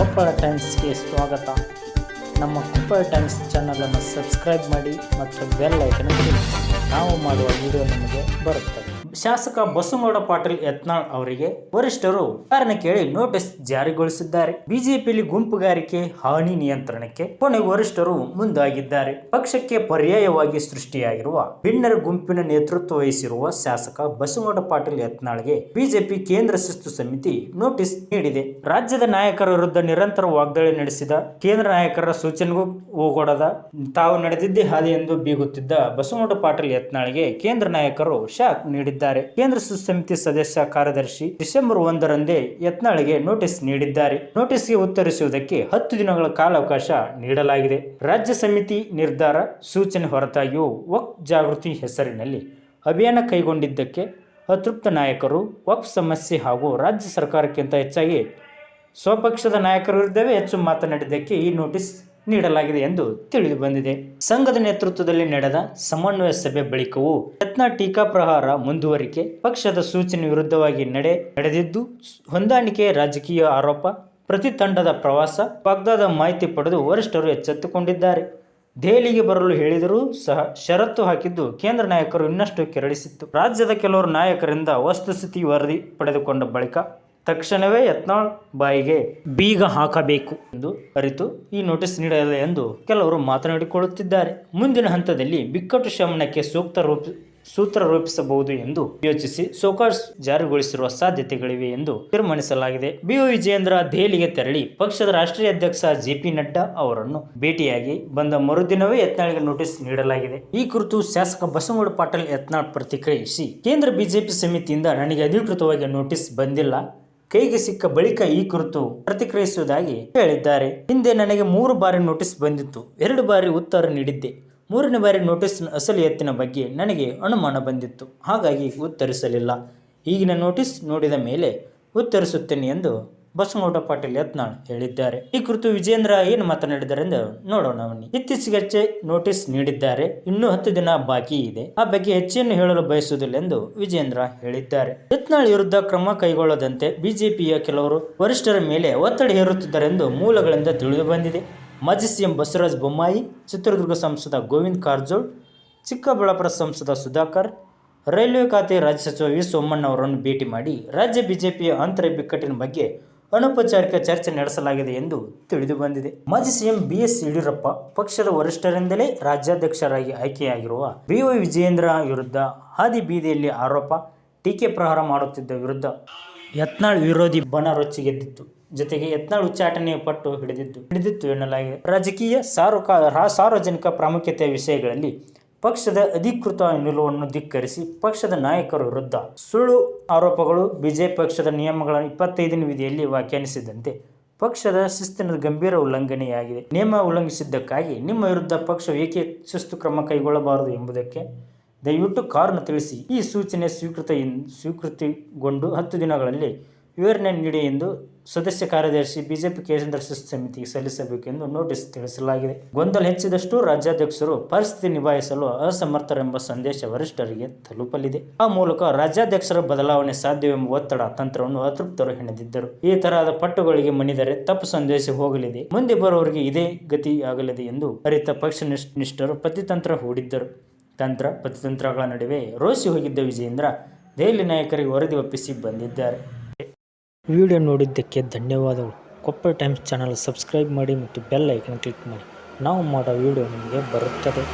ಕೊಪ್ಪಳ ಟೈಮ್ಸ್ಗೆ ಸ್ವಾಗತ ನಮ್ಮ ಕೊಪ್ಪಳ ಟೈಮ್ಸ್ ಚಾನಲನ್ನು ಸಬ್ಸ್ಕ್ರೈಬ್ ಮಾಡಿ ಮತ್ತು ಬೆಲ್ ಐಕನ್ ಮಾಡಿ. ನಾವು ಮಾಡುವ ವಿಡಿಯೋ ನಿಮಗೆ ಬರುತ್ತದೆ ಶಾಸಕ ಬಸವಗೌಡ ಪಾಟೀಲ್ ಯತ್ನಾಳ್ ಅವರಿಗೆ ವರಿಷ್ಠರು ಕಾರಣ ಕೇಳಿ ನೋಟಿಸ್ ಜಾರಿಗೊಳಿಸಿದ್ದಾರೆ. ಬಿಜೆಪಿಯಲ್ಲಿ ಗುಂಪುಗಾರಿಕೆ, ಹಾನಿ ನಿಯಂತ್ರಣಕ್ಕೆ ಕೊನೆಗೆ ವರಿಷ್ಠರು ಮುಂದಾಗಿದ್ದಾರೆ. ಪಕ್ಷಕ್ಕೆ ಪರ್ಯಾಯವಾಗಿ ಸೃಷ್ಟಿಯಾಗಿರುವ ಭಿನ್ನರ ಗುಂಪಿನ ನೇತೃತ್ವ ವಹಿಸಿರುವ ಶಾಸಕ ಬಸವಗೌಡ ಪಾಟೀಲ್ ಯತ್ನಾಳ್ಗೆ ಬಿಜೆಪಿ ಕೇಂದ್ರ ಶಿಸ್ತು ಸಮಿತಿ ನೋಟಿಸ್ ನೀಡಿದೆ. ರಾಜ್ಯದ ನಾಯಕರ ವಿರುದ್ಧ ನಿರಂತರ ವಾಗ್ದಾಳಿ ನಡೆಸಿದ ಕೇಂದ್ರ ನಾಯಕರ ಸೂಚನೆಗೂ ಹೋಗೊಡದ ತಾವು ನಡೆದಿದ್ದೇ ಹಾದಿ ಎಂದು ಬೀಗುತ್ತಿದ್ದ ಬಸವಗೌಡ ಪಾಟೀಲ್ ಯತ್ನಾಳ್ಗೆ ಕೇಂದ್ರ ನಾಯಕರು ಶಾಕ್ ನೀಡಿದ್ದಾರೆ. ಕೇಂದ್ರ ಸುಸಮಿತಿ ಸಮಿತಿ ಸದಸ್ಯ ಕಾರ್ಯದರ್ಶಿ ಡಿಸೆಂಬರ್ ಒಂದರಂದೇ ಯತ್ನಾಳ್ಗೆ ನೋಟಿಸ್ ನೀಡಿದ್ದಾರೆ. ನೋಟಿಸ್ಗೆ ಉತ್ತರಿಸುವುದಕ್ಕೆ ಹತ್ತು ದಿನಗಳ ಕಾಲಾವಕಾಶ ನೀಡಲಾಗಿದೆ. ರಾಜ್ಯ ಸಮಿತಿ ನಿರ್ಧಾರ, ಸೂಚನೆ ಹೊರತಾಗಿಯೂ ವಕ್ ಜಾಗೃತಿ ಹೆಸರಿನಲ್ಲಿ ಅಭಿಯಾನ ಕೈಗೊಂಡಿದ್ದಕ್ಕೆ ಅತೃಪ್ತ ನಾಯಕರು, ವಕ್ಫ್ ಸಮಸ್ಯೆ ಹಾಗೂ ರಾಜ್ಯ ಸರ್ಕಾರಕ್ಕಿಂತ ಹೆಚ್ಚಾಗಿ ಸ್ವಪಕ್ಷದ ನಾಯಕರ ವಿರುದ್ಧವೇ ಹೆಚ್ಚು ಮಾತನಾಡಿದ್ದಕ್ಕೆ ಈ ನೋಟಿಸ್ ನೀಡಲಾಗಿದೆ ಎಂದು ತಿಳಿದು ಬಂದಿದೆ. ಸಂಘದ ನೇತೃತ್ವದಲ್ಲಿ ನಡೆದ ಸಮನ್ವಯ ಸಭೆ ಬಳಿಕವೂ ಯತ್ನ ಟೀಕಾ ಪ್ರಹಾರ ಮುಂದುವರಿಕೆ, ಪಕ್ಷದ ಸೂಚನೆ ವಿರುದ್ಧವಾಗಿ ನಡೆ ನಡೆದಿದ್ದು, ಹೊಂದಾಣಿಕೆ ರಾಜಕೀಯ ಆರೋಪ, ಪ್ರತಿ ತಂಡದ ಪ್ರವಾಸ ಪಗ್ದಾದ ಮಾಹಿತಿ ಪಡೆದು ವರಿಷ್ಠರು ಎಚ್ಚೆತ್ತುಕೊಂಡಿದ್ದಾರೆ. ದೆಹಲಿಗೆ ಬರಲು ಹೇಳಿದರೂ ಸಹ ಷರತ್ತು ಹಾಕಿದ್ದು ಕೇಂದ್ರ ನಾಯಕರು ಇನ್ನಷ್ಟು ಕೆರಳಿಸಿತ್ತು. ರಾಜ್ಯದ ಕೆಲವರು ನಾಯಕರಿಂದ ವಸ್ತುಸ್ಥಿತಿ ವರದಿ ಪಡೆದುಕೊಂಡ ಬಳಿಕ ತಕ್ಷಣವೇ ಯತ್ನಾಳ್ ಬಾಯಿಗೆ ಬೀಗ ಹಾಕಬೇಕು ಎಂದು ಅರಿತು ಈ ನೋಟಿಸ್ ನೀಡಲಿದೆ ಎಂದು ಕೆಲವರು ಮಾತನಾಡಿಕೊಳ್ಳುತ್ತಿದ್ದಾರೆ. ಮುಂದಿನ ಹಂತದಲ್ಲಿ ಬಿಕ್ಕಟ್ಟು ಶಮನಕ್ಕೆ ಸೂಕ್ತ ರೂಪ, ಸೂತ್ರ ರೂಪಿಸಬಹುದು ಎಂದು ಯೋಚಿಸಿ ಸೋಕಾಸ್ ಜಾರಿಗೊಳಿಸಿರುವ ಸಾಧ್ಯತೆಗಳಿವೆ ಎಂದು ತೀರ್ಮಾನಿಸಲಾಗಿದೆ. ಬಿಒ ವಿಜಯೇಂದ್ರ ದೆಹಲಿಗೆ ತೆರಳಿ ಪಕ್ಷದ ರಾಷ್ಟ್ರೀಯ ಅಧ್ಯಕ್ಷ ಜೆ ಪಿ ನಡ್ಡಾ ಅವರನ್ನು ಭೇಟಿಯಾಗಿ ಬಂದ ಮರುದಿನವೇ ಯತ್ನಾಳ್ಗೆ ನೋಟಿಸ್ ನೀಡಲಾಗಿದೆ. ಈ ಕುರಿತು ಶಾಸಕ ಬಸವಗೌಡ ಪಾಟೀಲ್ ಯತ್ನಾಳ್ ಪ್ರತಿಕ್ರಿಯಿಸಿ, ಕೇಂದ್ರ ಬಿಜೆಪಿ ಸಮಿತಿಯಿಂದ ನನಗೆ ಅಧಿಕೃತವಾಗಿ ನೋಟಿಸ್ ಬಂದಿಲ್ಲ. ಕೈಗೆ ಸಿಕ್ಕ ಬಳಿಕ ಈ ಕುರಿತು ಪ್ರತಿಕ್ರಿಯಿಸುವುದಾಗಿ ಹೇಳಿದ್ದಾರೆ. ಹಿಂದೆ ನನಗೆ ಮೂರು ಬಾರಿ ನೋಟಿಸ್ ಬಂದಿತ್ತು. ಎರಡು ಬಾರಿ ಉತ್ತರ ನೀಡಿದ್ದೆ. ಮೂರನೇ ಬಾರಿ ನೋಟಿಸ್ನ ಅಸಲಿ ಎತ್ತಿನ ಬಗ್ಗೆ ನನಗೆ ಅನುಮಾನ ಬಂದಿತ್ತು. ಹಾಗಾಗಿ ಉತ್ತರಿಸಲಿಲ್ಲ. ಈಗಿನ ನೋಟಿಸ್ ನೋಡಿದ ಮೇಲೆ ಉತ್ತರಿಸುತ್ತೇನೆ ಎಂದು ಬಸವಗೌಡ ಪಾಟೀಲ್ ಯತ್ನಾಳ್ ಹೇಳಿದ್ದಾರೆ. ಈ ಕುರಿತು ವಿಜೇಂದ್ರ ಏನು ಮಾತನಾಡಿದ್ದಾರೆ ಎಂದು ನೋಡೋಣ ಬನ್ನಿ. ಇತ್ತೀಚೆಗೆ ನೋಟಿಸ್ ನೀಡಿದ್ದಾರೆ. ಇನ್ನೂ ಹತ್ತು ದಿನ ಬಾಕಿ ಇದೆ. ಆ ಬಗ್ಗೆ ಹೆಚ್ಚೇನು ಹೇಳಲು ಬಯಸುವುದಿಲ್ಲ ಎಂದು ವಿಜೇಂದ್ರ ಹೇಳಿದ್ದಾರೆ. ಯತ್ನಾಳ್ ವಿರುದ್ಧ ಕ್ರಮ ಕೈಗೊಳ್ಳದಂತೆ ಬಿಜೆಪಿಯ ಕೆಲವರು ವರಿಷ್ಠರ ಮೇಲೆ ಒತ್ತಡ ಹೇರುತ್ತಿದ್ದಾರೆಂದು ಮೂಲಗಳಿಂದ ತಿಳಿದು ಬಂದಿದೆ. ಮಾಜಿ ಸಿಎಂ ಬಸವರಾಜ ಬೊಮ್ಮಾಯಿ, ಚಿತ್ರದುರ್ಗ ಸಂಸದ ಗೋವಿಂದ್ ಕಾರಜೋಳ್, ಚಿಕ್ಕಬಳ್ಳಾಪುರ ಸಂಸದ ಸುಧಾಕರ್, ರೈಲ್ವೆ ಖಾತೆ ರಾಜ್ಯ ಸಚಿವ ವಿ ಸೋಮಣ್ಣ ಅವರನ್ನು ಭೇಟಿ ಮಾಡಿ ರಾಜ್ಯ ಬಿಜೆಪಿಯ ಅಂತರ ಬಿಕ್ಕಟ್ಟಿನ ಬಗ್ಗೆ ಅನೌಪಚಾರಿಕ ಚರ್ಚೆ ನಡೆಸಲಾಗಿದೆ ಎಂದು ತಿಳಿದು ಬಂದಿದೆ. ಮಾಜಿ ಸಿಎಂ ಬಿಎಸ್ ಯಡಿಯೂರಪ್ಪ ಪಕ್ಷದ ವರಿಷ್ಠರಿಂದಲೇ ರಾಜ್ಯಾಧ್ಯಕ್ಷರಾಗಿ ಆಯ್ಕೆಯಾಗಿರುವ ಬಿಒ ವಿಜಯೇಂದ್ರ ವಿರುದ್ಧ ಹಾದಿ ಬೀದಿಯಲ್ಲಿ ಆರೋಪ, ಟೀಕೆ ಪ್ರಹಾರ ಮಾಡುತ್ತಿದ್ದ ವಿರುದ್ಧ ಯತ್ನಾಳ್ ವಿರೋಧಿ ಬಣ ರೊಚ್ಚಿಗೆದ್ದಿತ್ತು ಜೊತೆಗೆ ಯತ್ನಾಳ್ ಉಚ್ಚಾಟನೆಯ ಪಟ್ಟು ಹಿಡಿದಿದ್ದು ಹಿಡಿದಿತ್ತು ಎನ್ನಲಾಗಿದೆ. ರಾಜಕೀಯ ಸಾರ್ವಕ ಸಾರ್ವಜನಿಕ ಪ್ರಾಮುಖ್ಯತೆಯ ವಿಷಯಗಳಲ್ಲಿ ಪಕ್ಷದ ಅಧಿಕೃತ ನಿಲುವನ್ನು ಧಿಕ್ಕರಿಸಿ ಪಕ್ಷದ ನಾಯಕರ ವಿರುದ್ಧ ಸುಳ್ಳು ಆರೋಪಗಳು ಬಿಜೆಪಿ ಪಕ್ಷದ ನಿಯಮಗಳ ಇಪ್ಪತ್ತೈದನೇ ವಿಧಿಯಲ್ಲಿ ವ್ಯಾಖ್ಯಾನಿಸಿದಂತೆ ಪಕ್ಷದ ಶಿಸ್ತಿನ ಗಂಭೀರ ಉಲ್ಲಂಘನೆಯಾಗಿದೆ. ನಿಯಮ ಉಲ್ಲಂಘಿಸಿದ್ದಕ್ಕಾಗಿ ನಿಮ್ಮ ವಿರುದ್ಧ ಪಕ್ಷ ಏಕೆ ಶಿಸ್ತು ಕ್ರಮ ಕೈಗೊಳ್ಳಬಾರದು ಎಂಬುದಕ್ಕೆ ದಯವಿಟ್ಟು ಕಾರಣ ತಿಳಿಸಿ. ಈ ಸೂಚನೆ ಸ್ವೀಕೃತ ಸ್ವೀಕೃತಿಗೊಂಡು ಹತ್ತು ದಿನಗಳಲ್ಲಿ ವಿವರಣೆ ನೀಡಿ ಎಂದು ಸದಸ್ಯ ಕಾರ್ಯದರ್ಶಿ ಬಿಜೆಪಿ ಕೇಂದ್ರ ಸಮಿತಿಗೆ ಸಲ್ಲಿಸಬೇಕೆಂದು ನೋಟಿಸ್ ತಿಳಿಸಲಾಗಿದೆ. ಗೊಂದಲ ಹೆಚ್ಚಿದಷ್ಟು ರಾಜ್ಯಾಧ್ಯಕ್ಷರು ಪರಿಸ್ಥಿತಿ ನಿಭಾಯಿಸಲು ಅಸಮರ್ಥರೆಂಬ ಸಂದೇಶ ವರಿಷ್ಠರಿಗೆ ತಲುಪಲಿದೆ. ಆ ಮೂಲಕ ರಾಜ್ಯಾಧ್ಯಕ್ಷರ ಬದಲಾವಣೆ ಸಾಧ್ಯವೆಂಬ ಒತ್ತಡ ತಂತ್ರವನ್ನು ಅತೃಪ್ತರು ಹೆಣೆದಿದ್ದರು. ಈ ತರಹದ ಪಟ್ಟುಗಳಿಗೆ ಮಣಿದರೆ ತಪ್ಪು ಸಂದೇಶ ಹೋಗಲಿದೆ. ಮುಂದೆ ಬರುವವರಿಗೆ ಇದೇ ಗತಿ ಆಗಲಿದೆ ಎಂದು ಅರಿತ ಪಕ್ಷ ನಿಷ್ಠ- ನಿಷ್ಠರು ಪ್ರತಿತಂತ್ರ ಹೂಡಿದ್ದರು. ತಂತ್ರ ಪ್ರತಿತಂತ್ರಗಳ ನಡುವೆ ರೋಸಿ ಹೋಗಿದ್ದ ವಿಜಯೇಂದ್ರ ದೆಹಲಿ ನಾಯಕರಿಗೆ ವರದಿ ಒಪ್ಪಿಸಿ ಬಂದಿದ್ದಾರೆ. ವಿಡಿಯೋ ನೋಡಿದ್ದಕ್ಕೆ ಧನ್ಯವಾದಗಳು. ಕೊಪ್ಪಳ ಟೈಮ್ಸ್ ಚಾನಲ್ ಸಬ್ಸ್ಕ್ರೈಬ್ ಮಾಡಿ ಮತ್ತು ಬೆಲ್ ಐಕನ್ ಕ್ಲಿಕ್ ಮಾಡಿ. ನಾವು ಮಾಡೋ ವಿಡಿಯೋ ನಿಮಗೆ ಬರುತ್ತದೆ.